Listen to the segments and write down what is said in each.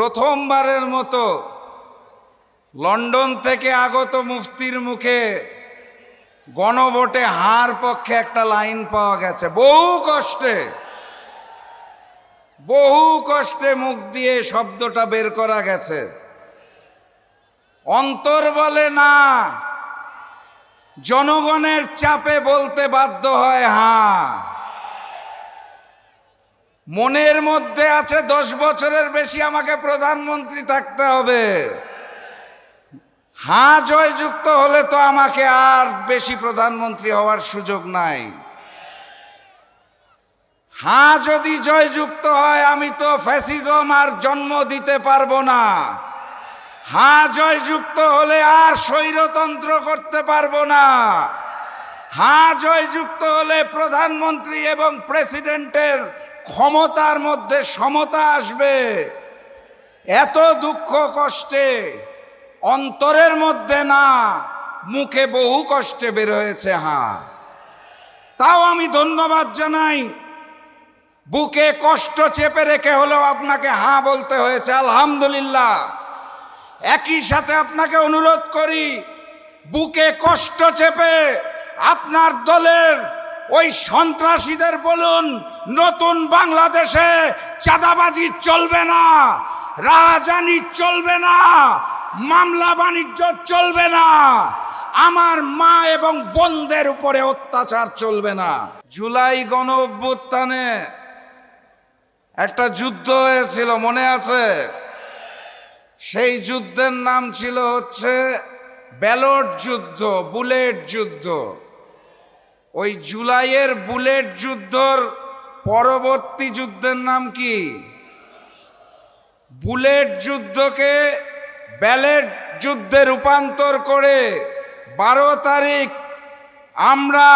প্রথমবারের মতো লন্ডন থেকে আগত মুফতির মুখে গণভোটে হার পক্ষে একটা লাইন পাওয়া গেছে। বহু কষ্টে বহু কষ্টে মুখ দিয়ে শব্দটা বের করা গেছে। অন্তর বলে না, জনগণের চাপে বলতে বাধ্য হয় হ্যাঁ মনের মধ্যে আছে দশ বছরের বেশি আমাকে প্রধানমন্ত্রী থাকতে হবে। হ্যাঁ জয়যুক্ত হলে তো আমাকে আর বেশি প্রধানমন্ত্রী হওয়ার সুযোগ নাই। হ্যাঁ যদি জয়যুক্ত হয়, আমি তো ফ্যাসিজম আর জন্ম দিতে পারব না। হ্যাঁ জয়যুক্ত হলে আর স্বৈরতন্ত্র করতে পারব না। হ্যাঁ জয়যুক্ত হলে প্রধানমন্ত্রী এবং প্রেসিডেন্টের ক্ষমতার মধ্যে সমতা আসবে। এত দুঃখ কষ্টে অন্তরের মধ্যে না, মুখে বহু কষ্টে বের হয়েছে হ্যাঁ। তাও আমি ধন্যবাদ জানাই। বুকে কষ্ট চেপে রেখে হলেও আপনাকে হাঁ বলতে হয়েছে, আলহামদুলিল্লাহ। একই সাথে আপনাকে অনুরোধ করি, বুকে কষ্ট চেপে আপনার দলের ওই সন্ত্রাসীদের বলুন, নতুন বাংলাদেশে চাঁদাবাজি চলবে না রাজানি চলবে না, মামলা বাণিজ্য চলবে না, আমার মা এবং বোনদের উপরে অত্যাচার চলবে না। জুলাই গণ অভ্যুত্থানে একটা যুদ্ধ হয়েছিল, মনে আছে? সেই যুদ্ধের নাম ছিল হচ্ছে ব্যালট যুদ্ধ, বুলেট যুদ্ধ। ওই জুলাইয়ের বুলেট যুদ্ধর পরবর্তী যুদ্ধের নাম কি? বুলেট যুদ্ধকে ব্যালেট যুদ্ধে রূপান্তর করে বারো তারিখ আমরা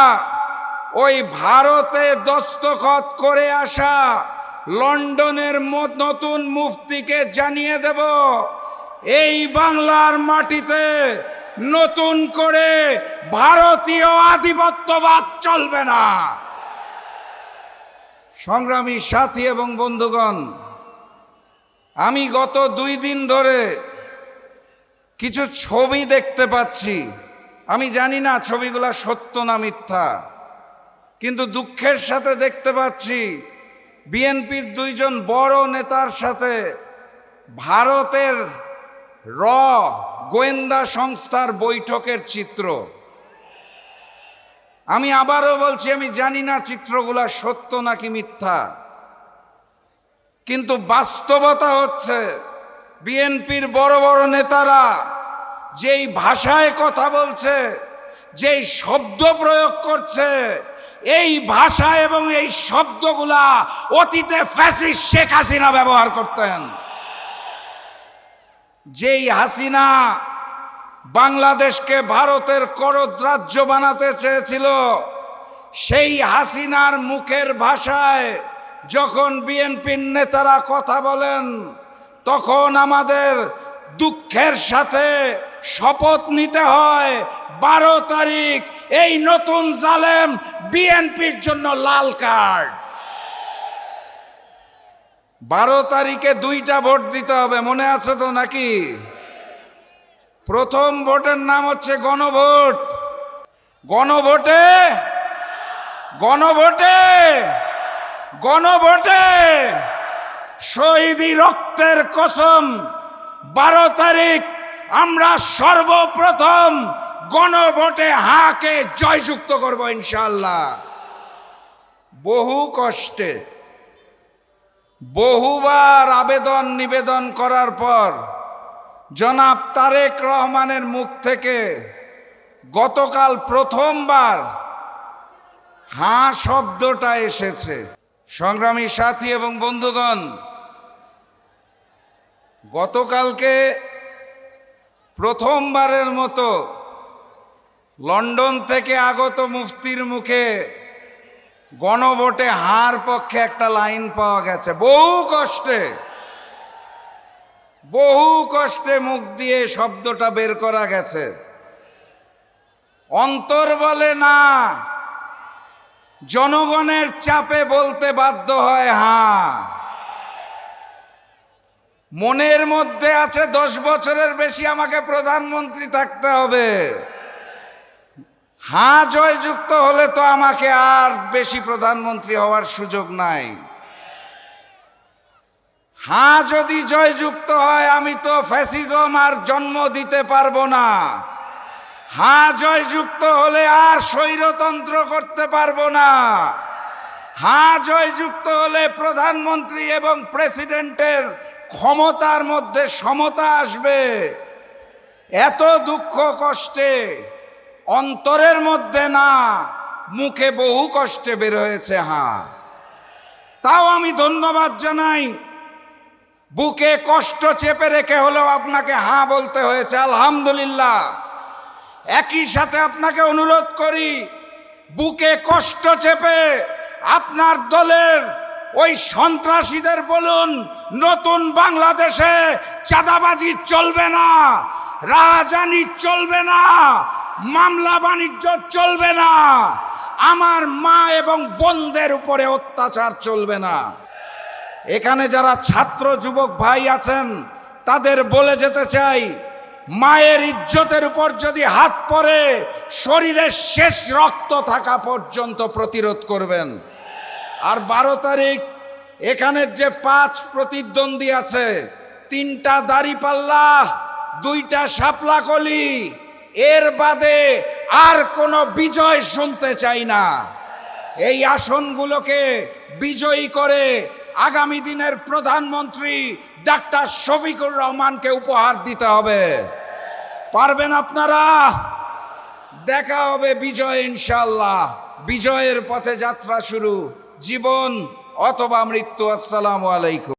ওই ভারতে দস্তখত করে আসা লন্ডনের নতুন মুফতিকে জানিয়ে দেব, এই বাংলার মাটিতে নতুন করে ভারতীয় আধিপত্যবাদ চলবে না। সংগ্রামী সাথী এবং বন্ধুগণ, আমি গত দুই দিন ধরে কিছু ছবি দেখতে পাচ্ছি। আমি জানি না ছবিগুলা সত্য না মিথ্যা, কিন্তু দুঃখের সাথে দেখতে পাচ্ছি বিএনপির দুইজন বড় নেতার সাথে ভারতের র গোয়েন্দা সংস্থার বৈঠকের চিত্র। আমি আবারও বলছি, আমি জানি না চিত্রগুলা সত্য নাকি মিথ্যা। কিন্তু বাস্তবতা হচ্ছে, বিএনপির বড় বড় নেতারা যেই ভাষায় কথা বলছে, যেই শব্দ প্রয়োগ করছে, এই ভাষা এবং এই শব্দগুলা অতীতে ফ্যাসিস্ট শেখ হাসিনা ব্যবহার করতেন। যেই হাসিনা বাংলাদেশকে ভারতের করদ রাজ্য বানাতে চেয়েছিল, সেই হাসিনার মুখের ভাষায় যখন বিএনপির নেতারা কথা বলেন, তখন আমাদের দুঃখের সাথে শপথ নিতে হয়, বারো তারিখ এই নতুন জালেম বিএনপির জন্য লাল কার্ড। বারো তারিখে দুইটা ভোট দিতে হবে, মনে আছে তো নাকি? প্রথম ভোটের নাম হচ্ছে গণভোট। গণভোটে? গণভোটে? গণভোটে? শহীদি রক্তের কসম, বারো তারিখ আমরা সর্বপ্রথম গণভোটে হাকে জয়যুক্ত করব ইনশাল্লাহ বহু কষ্টে বহুবার আবেদন নিবেদন করার পর জনাব তারেক রহমানের মুখ থেকে গতকাল প্রথমবার হাঁ শব্দটা এসেছে। সংগ্রামী সাথী এবং বন্ধুগণ, গতকালকে প্রথমবারের মতো লন্ডন থেকে আগত মুফতির মুখে গণভোটে হার পক্ষে একটা লাইন পাওয়া গেছে। বহু কষ্টে বহু কষ্টে মুখ দিয়ে শব্দটা বের করা গেছে। অন্তর বলে না, জনগণের চাপে বলতে বাধ্য হয় হ্যাঁ মনের মধ্যে আছে দশ বছরের বেশি আমাকে প্রধানমন্ত্রী থাকতে হবে। হ্যাঁ জয়যুক্ত হলে তো আমাকে আর বেশি প্রধানমন্ত্রী হওয়ার সুযোগ নাই। হ্যাঁ যদি জয়যুক্ত হয়, আমি তো ফ্যাসিজম আর জন্ম দিতে পারব না। হ্যাঁ জয়যুক্ত হলে আর স্বৈরতন্ত্র করতে পারব না। হ্যাঁ জয়যুক্ত হলে প্রধানমন্ত্রী এবং প্রেসিডেন্টের ক্ষমতার মধ্যে সমতা আসবে। এত দুঃখ কষ্টে অন্তরের মধ্যে না, মুখে বহু কষ্টে বের হয়েছে হ্যাঁ। তাও আমি ধন্যবাদ জানাই। বুকে কষ্ট চেপে রেখে হলেও আপনাকে হাঁ বলতে হয়েছে, আলহামদুলিল্লাহ। একই সাথে আপনাকে অনুরোধ করি, বুকে কষ্ট চেপে আপনার দলের ওই সন্ত্রাসীদের বলুন, নতুন বাংলাদেশে চাঁদাবাজি চলবে না রাজানি চলবে না মামলা বাণিজ্য চলবে না। আমার মা এবং বোনদের উপরে অত্যাচার চলবে না। এখানে যারা ছাত্র, যুবক, ভাই আছেন, তাদের বলে যেতে চাই, মায়ের ইজ্জতের উপর যদি হাত পড়ে, শরীরের শেষ রক্ত থাকা পর্যন্ত প্রতিরোধ করবেন। আর বারো তারিখ এখানের যে পাঁচ প্রতিদ্বন্দ্বী আছে, তিনটা দাড়ি পাল্লা, দুইটা শাপলা কলি এর বাদে আর কোনো বিজয় শুনতে চাই না। এই আসনগুলোকে বিজয়ী করে আগামী দিনের প্রধানমন্ত্রী ডাক্তার শফিকুর রহমানকে উপহার দিতে হবে। পারবেন আপনারা? দেখা হবে বিজয় ইনশাল্লাহ বিজয়ের পথে যাত্রা শুরু। জীবন অথবা মৃত্যু, আসসালামু আলাইকুম।